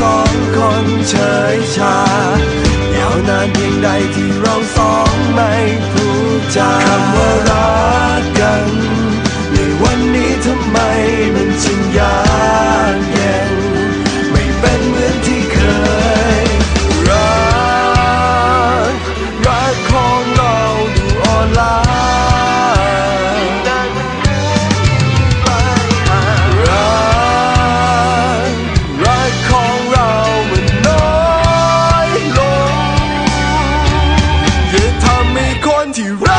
สองคนเฉยชายาวนานเพียงใดที่ want you.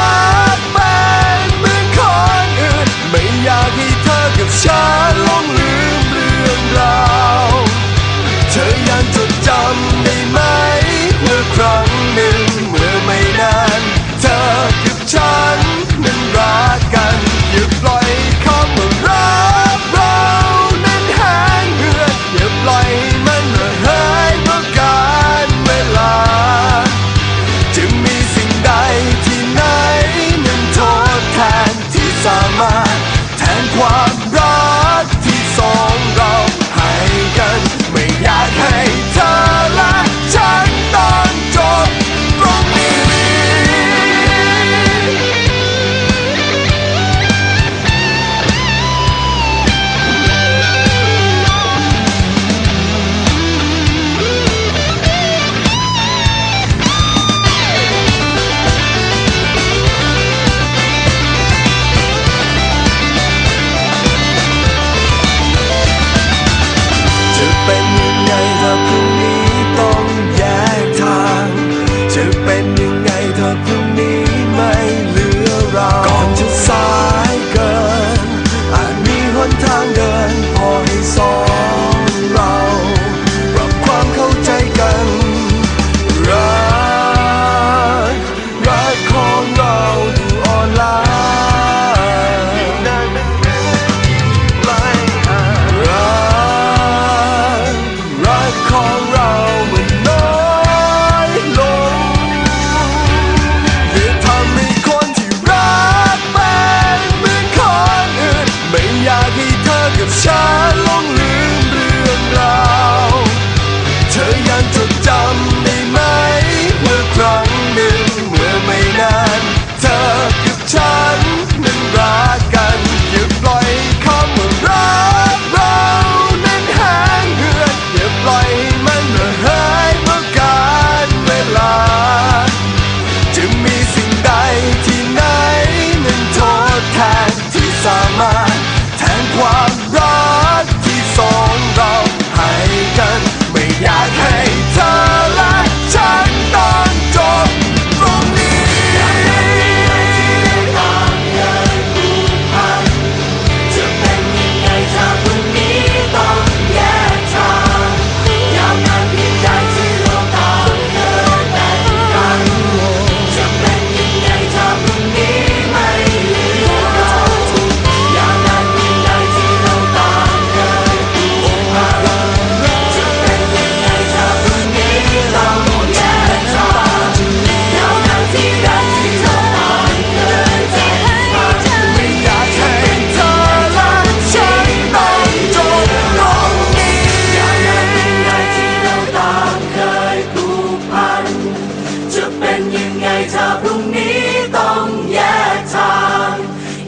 ังไงถ้าพรุ่งนี้ต้องแยกทาง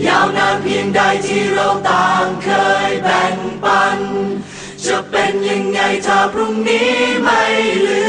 ยาวนานเพียงใดที่เราต่างเคยแบ่งปัน จะเป็นยังไงถ้าพรุ่งนี้ไม่ลืม